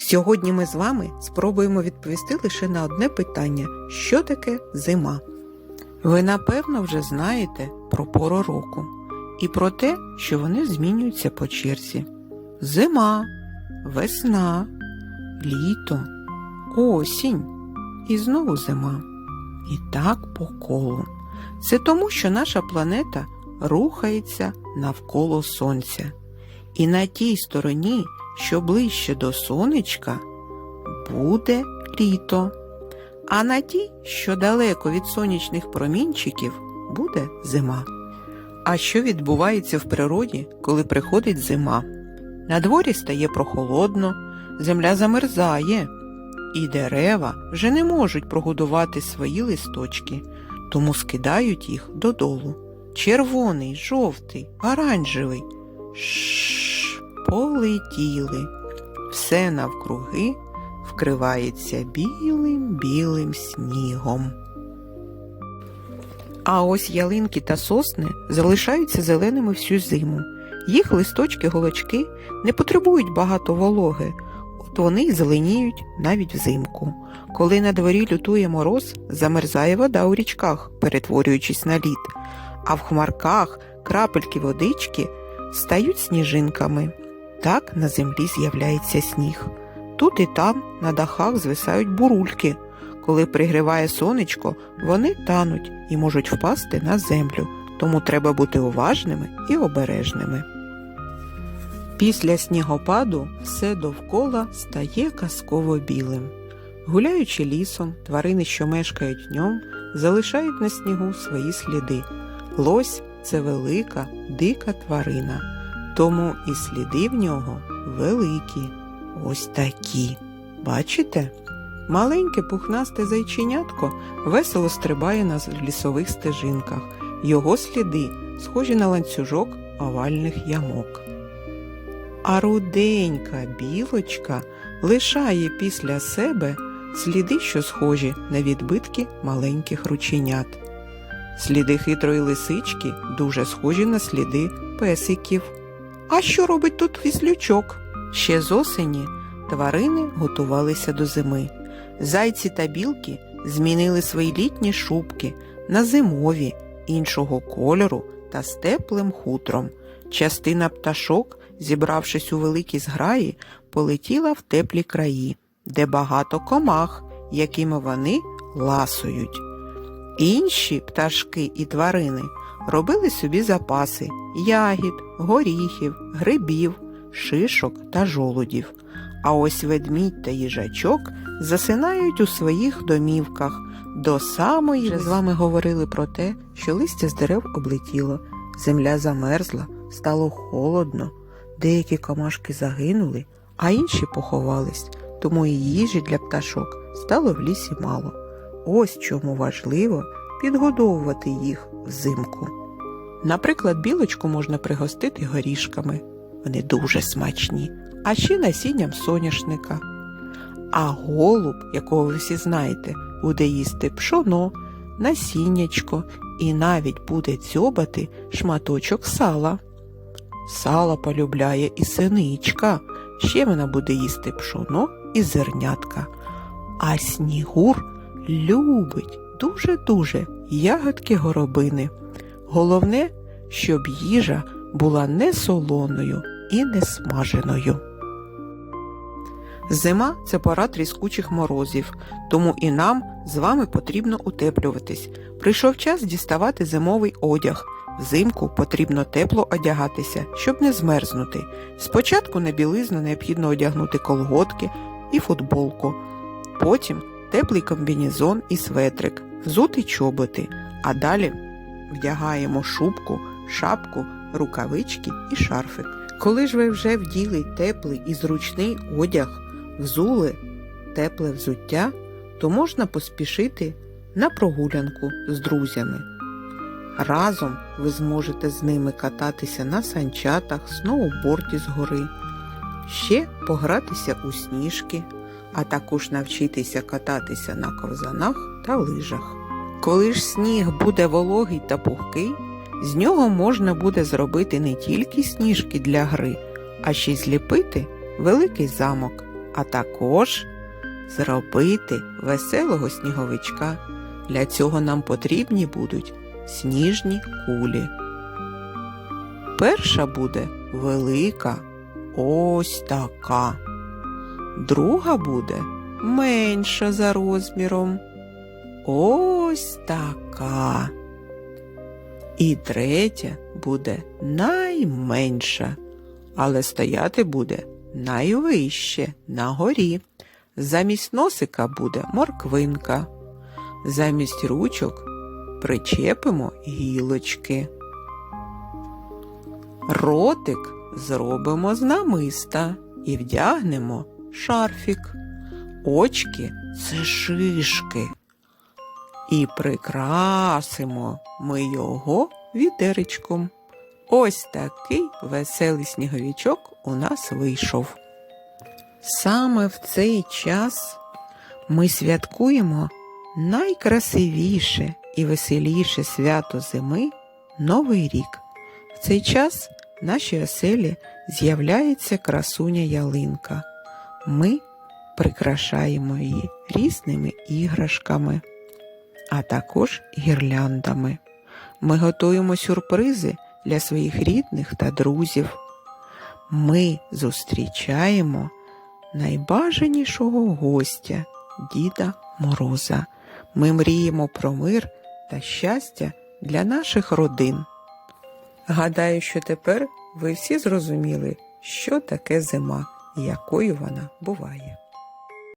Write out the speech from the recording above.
Сьогодні ми з вами спробуємо відповісти лише на одне питання: що таке зима? Ви напевно вже знаєте про пору року і про те, що вони змінюються по черзі: зима, весна, літо, осінь і знову зима. І так по колу. Це тому, що наша планета рухається навколо Сонця. І на тій стороні, що ближче до сонечка, буде літо. А на тій, що далеко від сонячних промінчиків, буде зима. А що відбувається в природі, коли приходить зима? На дворі стає прохолодно, земля замерзає, і дерева вже не можуть прогодувати свої листочки, тому скидають їх додолу. Червоний, жовтий, оранжевий. Шш, полетіли. Все навкруги вкривається білим білим снігом. А ось ялинки та сосни залишаються зеленими всю зиму. Їх листочки голочки не потребують багато вологи, от вони й зеленіють навіть взимку. Коли на дворі лютує мороз, замерзає вода у річках, перетворюючись на лід, а в хмарках крапельки водички стають сніжинками. Так на землі з'являється сніг. Тут і там на дахах звисають бурульки. Коли пригріває сонечко, вони тануть і можуть впасти на землю, тому треба бути уважними і обережними. Після снігопаду все довкола стає казково білим. Гуляючи лісом, тварини, що мешкають в ньому, залишають на снігу свої сліди. Лось це велика, дика тварина, тому і сліди в нього великі, ось такі. Бачите? Маленьке пухнасте зайченятко весело стрибає на лісових стежинках. Його сліди схожі на ланцюжок овальних ямок. А руденька білочка лишає після себе сліди, що схожі на відбитки маленьких рученят. Сліди хитрої лисички дуже схожі на сліди песиків. А що робить тут віслючок? Ще з осені тварини готувалися до зими. Зайці та білки змінили свої літні шубки на зимові іншого кольору та з теплим хутром. Частина пташок, зібравшись у великі зграї, полетіла в теплі краї, де багато комах, якими вони ласують. Інші пташки і тварини робили собі запаси ягід, горіхів, грибів, шишок та жолудів. А ось ведмідь та їжачок засинають у своїх домівках до самої Вже з вами говорили про те, що листя з дерев облетіло, земля замерзла, стало холодно, деякі комашки загинули, а інші поховались, тому і їжі для пташок стало в лісі мало. Ось чому важливо підгодовувати їх взимку. Наприклад, білочку можна пригостити горішками. Вони дуже смачні, а ще насінням соняшника. А голуб, якого ви всі знаєте, буде їсти пшоно, насіннячко і навіть буде дзьобати шматочок сала. Сала полюбляє і синичка, ще вона буде їсти пшоно і зернятка. А снігур любить дуже-дуже ягодки горобини. Головне, щоб їжа була не солоною і не смаженою. Зима це пора тріскучих морозів, тому і нам з вами потрібно утеплюватись. Прийшов час діставати зимовий одяг. Взимку потрібно тепло одягатися, щоб не змерзнути. Спочатку на білизну необхідно одягнути колготки і футболку, потім теплий комбінезон і светрик, взути чоботи, а далі вдягаємо шубку, шапку, рукавички і шарфик. Коли ж ви вже вділи теплий і зручний одяг, взули тепле взуття, то можна поспішити на прогулянку з друзями. Разом ви зможете з ними кататися на санчатах, сноуборді з гори, ще погратися у сніжки, а також навчитися кататися на ковзанах та лижах. Коли ж сніг буде вологий та пухкий, з нього можна буде зробити не тільки сніжки для гри, а ще й зліпити великий замок а також зробити веселого сніговичка. Для цього нам потрібні будуть сніжні кулі. Перша буде велика, ось така. Друга буде менша за розміром. Ось така. І третя буде найменша, але стояти буде найвище на горі. Замість носика буде морквинка. Замість ручок причепимо гілочки. Ротик зробимо з намиста і вдягнемо шарфік. Очки це шишки. І прикрасимо ми його відеречком. Ось такий веселий сніговичок у нас вийшов. Саме в цей час ми святкуємо найкрасивіше і веселіше свято зими Новий рік. В цей час в нашій оселі з'являється красуня ялинка. Ми прикрашаємо її різними іграшками, а також гірляндами. Ми готуємо сюрпризи для своїх рідних та друзів. Ми зустрічаємо найбажанішого гостя Діда Мороза. Ми мріємо про мир та щастя для наших родин. Гадаю, що тепер ви всі зрозуміли, що таке зима якою вона буває.